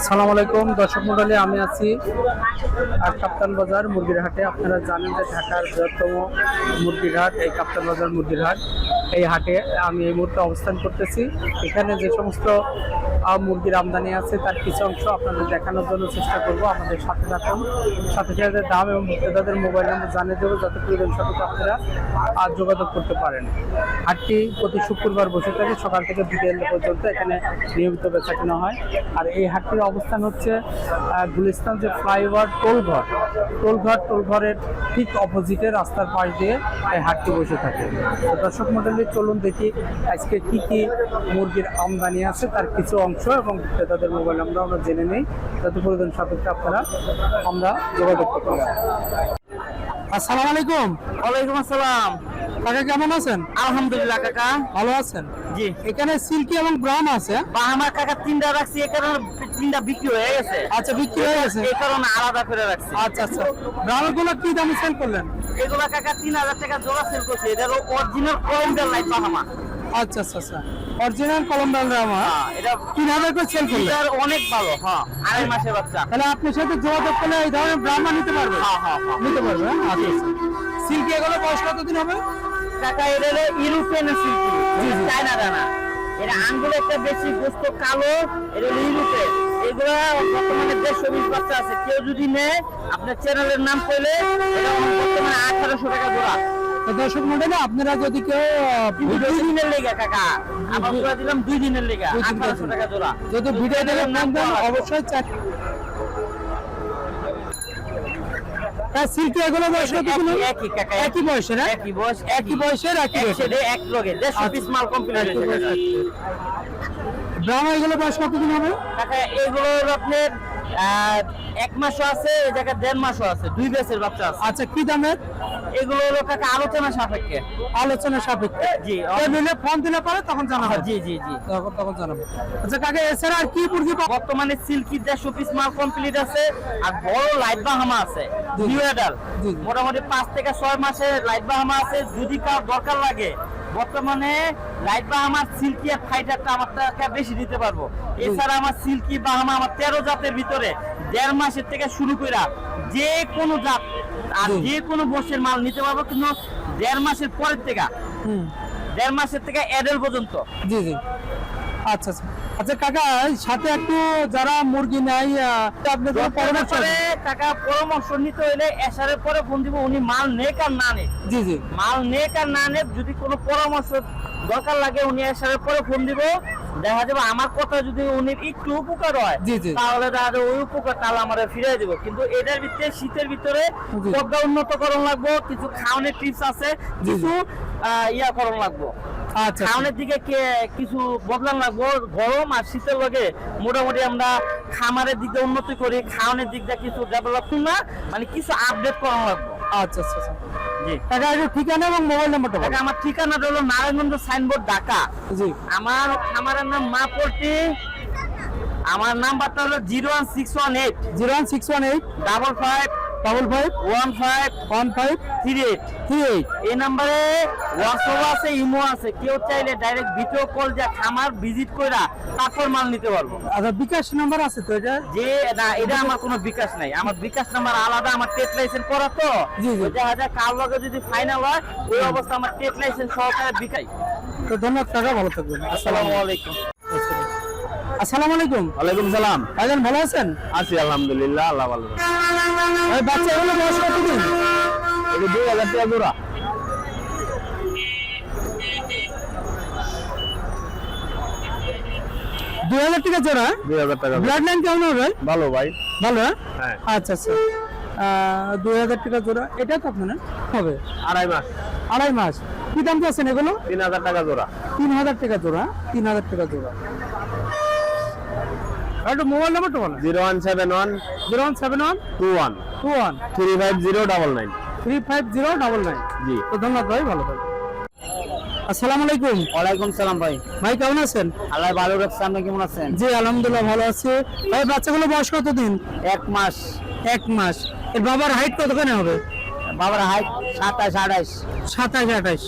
সালাম আলাইকুম, দর্শক মন্ডলী আমি আছি আর কাপ্তান বাজার মুরগির হাটে। আপনারা জানেন যে ঢাকার বৃহত্তম মুরগির হাট, এই কাপ্তান বাজার মুরগির হাট। এই হাটে আমি এই মুহূর্তে অবস্থান করতেছি। এখানে যে সমস্ত মুরগির আমদানি আছে তার কিছু অংশ আপনাদের দেখানোর জন্য চেষ্টা করব। আমাদের সাথে থাকুন। সাথে সাথে দাম এবং বিক্রেতাদের মোবাইল নম্বর জানিয়ে দেবো যাতে প্রয়োজন সাথে আপনারা আহ, যোগাযোগ করতে পারেন। হাটটি প্রতি শুক্রবার বসে থাকে সকাল থেকে বিকেল পর্যন্ত এখানে নিয়মিত বেচা কেনা হয়। আর এই হাটটির অবস্থান হচ্ছে গুলিস্তান যে ফ্লাইওভার টোলঘর। টোলঘর টোলঘরের ঠিক অপোজিটে রাস্তার পাশ দিয়ে এই হাটটি বসে থাকে। দর্শক মন্ডলী চলুন দেখি আজকে কি কি মুরগির আমদানি আছে তার কিছু অংশ এবং ক্রেতাদের মোবাইল আমরা আমরা জেনে নিই। যাতে প্রয়োজন সাপেক্ষে আপনারা আমরা যোগাযোগ করতে পারি। আসসালামু আলাইকুম। ওয়ালাইকুম আসসালাম। কাকা কেমন আছেন? আলহামদুলিল্লাহ কাকা। ভালো আছেন? জি। এখানে সিল্কি এবং ব্রাউন আছে। আমার কাকা তিনটা রাখছি এই কারণে তিনটা বিক্রি হয়ে গেছে। আচ্ছা বিক্রি হয়ে গেছে? এই কারণে আলাদা করে রাখছি। আচ্ছা আচ্ছা। ব্রাউনগুলো কি দামে সেল করলেন? এগুলা কাকা তিন হাজার টাকা জোড়া সেল করছে। এটা হলো অরিজিনাল কলমদার লাইট পাহামা আচ্ছা আচ্ছা আচ্ছা। অরিজিনাল কলম্বিয়ান রামা এটা হাজার করে সেল করলেন এটার অনেক ভালো হ্যাঁ আড়াই মাসের বাচ্চা। তাহলে আপনার সাথে যোগাযোগ করলে এই ধরনের ব্রাহ্মা নিতে পারবে হ্যাঁ হ্যাঁ হ্যাঁ। নিতে পারবে হ্যাঁ? আচ্ছা আচ্ছা। সিল্কি এগুলো বয়স কতদিন হবে? কাকা এটা ইউরোপিয়ান সিল্কি। চায়না দানা। এটা আঙ্গুল একটা বেশি গোস্ত কালো এটা ইউরোপে এগুলো বর্তমানে দেড়শো বিশ বাচ্চা আছে। কেউ যদি নেয় আপনার চ্যানেলের নাম করলে এটা বর্তমানে আঠারোশো টাকা জোড়া। দর্শক মন্ডলী আপনারা যদি কেউ দুই দিনের লেগে কাকা। দিলাম দুই দিনের লেগে আঠারোশো টাকা জোড়া। যদি ভিডিও দেখে নাম দেন অবশ্যই হ্যাঁ সিল্কি এগুলো বয়স কতদিন একই কাকা একই বয়সের হ্যাঁ? একই বয়স একই। বয়সের একই এক এক লগে দেড়শো পিস মাল কমপ্লিট হয়েছে বয়সের। এগুলো বয়স কতদিন হবে? কাকা এগুলো আপনার এক মাসও আছে এই জায়গায় দেড় মাসও আছে দুই বেসের বাচ্চা আছে। আচ্ছা কি দামের? এগুলো হলো কাকা আলোচনা সাপেক্ষে। আলোচনা সাপেক্ষে। জি নিলে ফোন দিলে পরে তখন জানাব। জি জি জি। তখন তখন জানাব। আচ্ছা কাকে এছাড়া আর কি মুরগি বর্তমানে সিল্কি দেড়শো পিস মাল কমপ্লিট আছে আর বড় লাইট বাহামা আছে। মোটামুটি পাঁচ থেকে ছয় মাসে লাইট বাহামা আছে যদি কার দরকার লাগে। বর্তমানে লাইট বাহামা সিল্কি আর ফাইটারটা আমার টাকা বেশি দিতে পারব। এছাড়া আমার সিল্কি বাহামা আমার তেরো জাতের ভিতরে দেড় মাসের থেকে শুরু করে যে কোনো জাত আর। যে কোনো বর্ষের মাল নিতে পারব কিন্তু দেড় মাসের পরের থেকে। দেড় মাসের থেকে এডেল পর্যন্ত। জি জি। আচ্ছা আচ্ছা। আচ্ছা কাকা সাথে একটু যারা মুরগি নাই আপনি পরামর্শ পরে টাকা পরামর্শ নিতে হইলে এসারের পরে ফোন দিব উনি মাল নেক আর না নেক। জি জি। মাল নেক আর না নেক যদি কোনো পরামর্শ দরকার লাগে উনি এসারের পরে ফোন দিব। দেখা যাবে আমার কথা যদি উনি একটু উপকার হয়। তাহলে দেখা যাবে ওই উপকার তাহলে আমাদের ফিরিয়ে দিব কিন্তু এটার ভিতরে শীতের ভিতরে জি। পদ্মা উন্নতকরণ লাগবো কিছু খাওয়ানোর টিপস আছে। কিছু ইয়া করণ লাগবো আচ্ছা খাওয়ানোর দিকে কিছু বদলান লাগবো গরম আর শীতের লগে মোটামুটি আমরা খামারের দিকে উন্নতি করি খাওয়ানোর দিক দিয়ে কিছু ডেভেলপ না মানে কিছু আপডেট করা লাগবো আচ্ছা আচ্ছা ঠিকানা এবং মোবাইল নাম্বারটা বলুন আমার ঠিকানাটা হলো নারায়ণগঞ্জ সাইনবোর্ড ঢাকা। জি। আমার খামারের নাম মা পল্টি আমার নাম্বারটা হলো zero one six one eight. Zero one six one eight. Double five double five one five one five three eight three eight এই নাম্বারে হোয়াটসঅ্যাপ আছে ইমো আছে। কেউ চাইলে ডাইরেক্ট ভিডিও কল যা খামার ভিজিট কইরা তারপর মাল নিতে পারব। আচ্ছা বিকাশ নাম্বার আছে তো এটা? যে না এটা আমার কোনো বিকাশ নাই। আমার বিকাশ নাম্বার আলাদা আমার টেট লাইসেন্স করা তো। দেখা যায় কার লগে যদি ফাইনাল হয় ওই অবস্থা আমার টেট লাইসেন্স সহকারে বিকাই। তো ধন্যবাদ কাকা ভালো থাকবেন। আসসালামু আলাইকুম। আসসালামু আলাইকুম। ওয়ালাইকুম সালাম। ভাইজান ভালো আছেন? আছি আলহামদুলিল্লাহ আল্লাহ ভালো ওই বাচ্চা এগুলো বয়স কতদিন এই দুই হাজার টাকা জোড়া দুই হাজার টাকা জোড়া? দুই হাজার টাকা ব্লাড লাইন কেমন হবে ভালো ভাই। ভালো হ্যাঁ? হ্যাঁ। আচ্ছা আচ্ছা। দুই হাজার টাকা জোড়া। এটা তো আপনার হবে। আড়াই মাস। আড়াই মাস। কি দাম চাচ্ছেন এগুলো? তিন হাজার টাকা জোড়া। তিন হাজার টাকা জোড়া। তিন হাজার টাকা জোড়া। একটু মোবাইল নাম্বারটা বলেন। Zero one seven one zero one seven one two one two one three five zero double nine. Three five zero double nine. জি। তো ধন্যবাদ ভাই ভালো থাকবেন। আসসালামু আলাইকুম। ওয়ালাইকুম সালাম ভাই। ভাই কেমন আছেন? আল্লাহ ভালো রাখছে আপনি কেমন আছেন? জি আলহামদুলিল্লাহ ভালো আছে। ভাই বাচ্চাগুলো বয়স কতদিন? এক মাস। এক মাস। এর বাবার হাইট কতখানি হবে? বাবার হাইট সাতাশ আঠাশ। সাতাশ আঠাশ।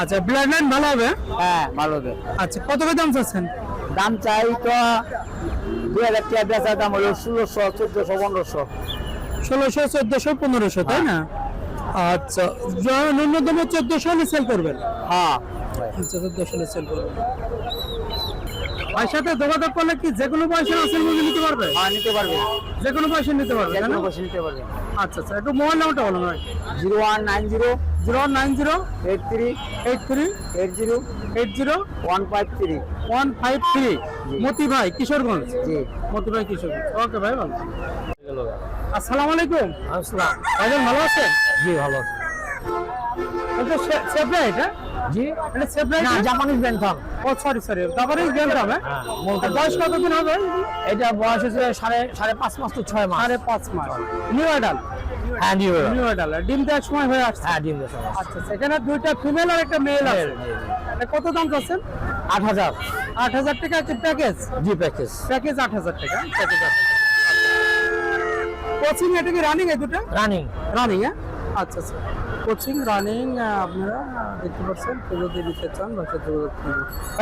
আচ্ছা ব্লাড লাইন ভালো হবে হ্যাঁ ভালো হবে। আচ্ছা কত করে দাম চাচ্ছেন? দাম চাই তো দুই হাজার টাকা বেচা দাম হলো ষোলোশো চোদ্দশো পনেরোশো। ষোলোশো চোদ্দশো পনেরোশো তাই না? আচ্ছা য- ন্যূনতম চোদ্দশো হলে সেল করবেন। হ্যাঁ। আচ্ছা চোদ্দশো হলে সেল করবেন। যোগাযোগ করলে কি যে কোনো পয়সা আসল মুরগি নিতে পারবে? হ্যাঁ নিতে পারবে। যে কোনো পয়সা নিতে পারবে যে কোনো? পয়সা নিতে পারবে। আচ্ছা আচ্ছা একটু মোবাইল নাম্বারটা বলুন ভাই। Zero one nine zero zero nine zero eight three eight three eight zero eight zero one five three. One five three. Moti ভাই কিশোরগঞ্জ? মতি ভাই কিশোরগঞ্জ। ওকে ভাই ভালো। আসসালামু আলাইকুম। আসসালাম। ভাইজান ভালো আছেন? জি ভালো আছে। এটা সেফরা এটা জি। এটা সেফরা না জাপানিজ ব্যান্থাম ও সরি সরি তারপরে গেলাম হ্যাঁ? বয়স কতদিন হবে? এটা বয়স হচ্ছে সাড়ে সাড়ে পাঁচ মাস তো ছয় মাস। সাড়ে পাঁচ মাস। নিউ অ্যাডাল হ্যাঁ নিউ নিউ অ্যাডাল ডিম দেওয়ার সময় হয়ে আসছে। হ্যাঁ ডিম দেশ আচ্ছা সেখানে দুইটা ফিমেল আর একটা মেল আছে। এটা কত দাম চাচ্ছেন? আট হাজার। আট হাজার টাকা কি প্যাকেজ জি প্যাকেজ প্যাকেজ আট হাজার টাকা প্যাকেজ আট হাজার কোচিং এটা কি রানিং এই দুটো? রানিং রানিং হ্যাঁ? আচ্ছা আচ্ছা। কোচিং রানিং আপনারা দেখতে পাচ্ছেন যদি নিতে চান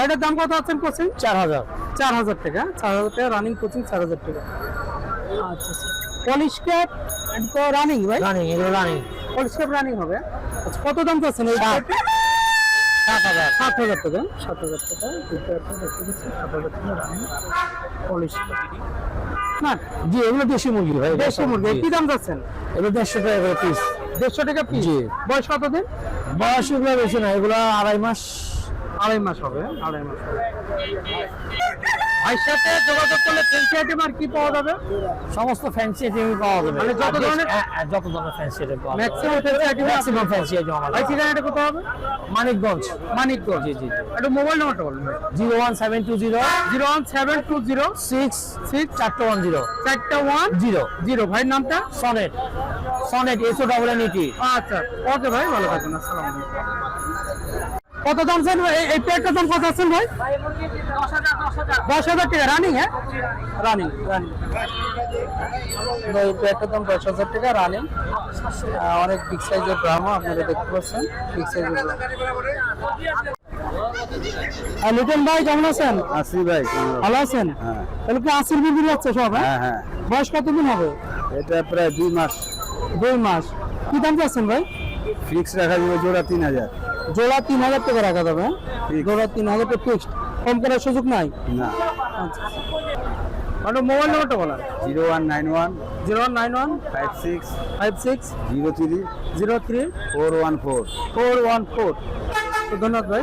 এটার দাম কত আছেন কোচিং চার হাজার। চার হাজার টাকা চার হাজার টাকা রানিং কোচিং চার হাজার টাকা। আচ্ছা আচ্ছা। পলিশ ক্যাপ তো রানিং ভাই রানিং এগুলো রানিং পলিশ ক্যাপ রানিং হবে। আচ্ছা কত দাম চাচ্ছেন এই সাত। হাজার। সাত হাজার টাকা সাত হাজার টাকা দুটো একটা দেখতে পাচ্ছি সাত হাজার টাকা রানিং পলিশ না জি এগুলো দেশি মুরগি ভাই দেশি মুরগি কি দাম যাচ্ছেন? এগুলো দেড়শো টাকা করে পিস দেড়শো টাকা পিস জি। বয়স কতদিন? বয়স এগুলো বেশি না এগুলো আড়াই মাস। আড়াই মাস হবে আড়াই মাস হবে। ভাইয়ের সাথে যোগাযোগ করলে আইটেম আর কি পাওয়া যাবে? সমস্ত ফ্যান্সি পাওয়া যাবে। মানে যত আর বেশ- ধরনের- যত ধরনের ফ্যান্সি আইটেম পাওয়া যাবে। Maximum fancy item maximum fancy item আমার ভাই ঠিকানাটা কোথাও হবে? মানিকগঞ্জ। মানিকগঞ্জ। জি জি জি। একটু মোবাইল নাম্বারটা বলুন। Zero one seven two zero zero one seven two zero six six চারটে ওয়ান জিরো চারটা ওয়ান জিরো জিরো ভাইয়ের নামটা? Sonnet Sonnet S O double N E T আচ্ছা ওকে ভাই ভালো থাকুন আসসালামু আলাইকুম। কত দাম চান ভাই? এই- প্লেটটার দাম কত আছেন ভাই? দশ হাজার টাকা। রানিং হ্যাঁ? রানিং রানিং এই প্লেটটার দাম দশ হাজার টাকা রানিং অনেক বিগ সাইজের ব্রাহ্মা আপনারা দেখতে পাচ্ছেন। বিগ সাইজের আর লিটন ভাই কেমন আছেন? আসি ভাই ভালো আছেন? হ্যাঁ। তাহলে কি আসির বিক্রি হচ্ছে সব হ্যাঁ? হ্যাঁ হ্যাঁ। বয়স কতদিন হবে? এটা প্রায় দুই মাস। দুই মাস। কি দাম চাচ্ছেন ভাই? ফিক্স রাখা যাবে জোড়া তিন হাজার। জোড়া তিন হাজার টাকা রাখা যাবে? জোড়া তিন হাজার টাকা ফিক্সড কম করার সুযোগ নাই? না। মানে মোবাইল নাম্বারটা বলা zero one nine one. Zero one nine one. Five six. Five six. Zero three. Zero three. Four one four. Four one four. ধন্যবাদ ভাই।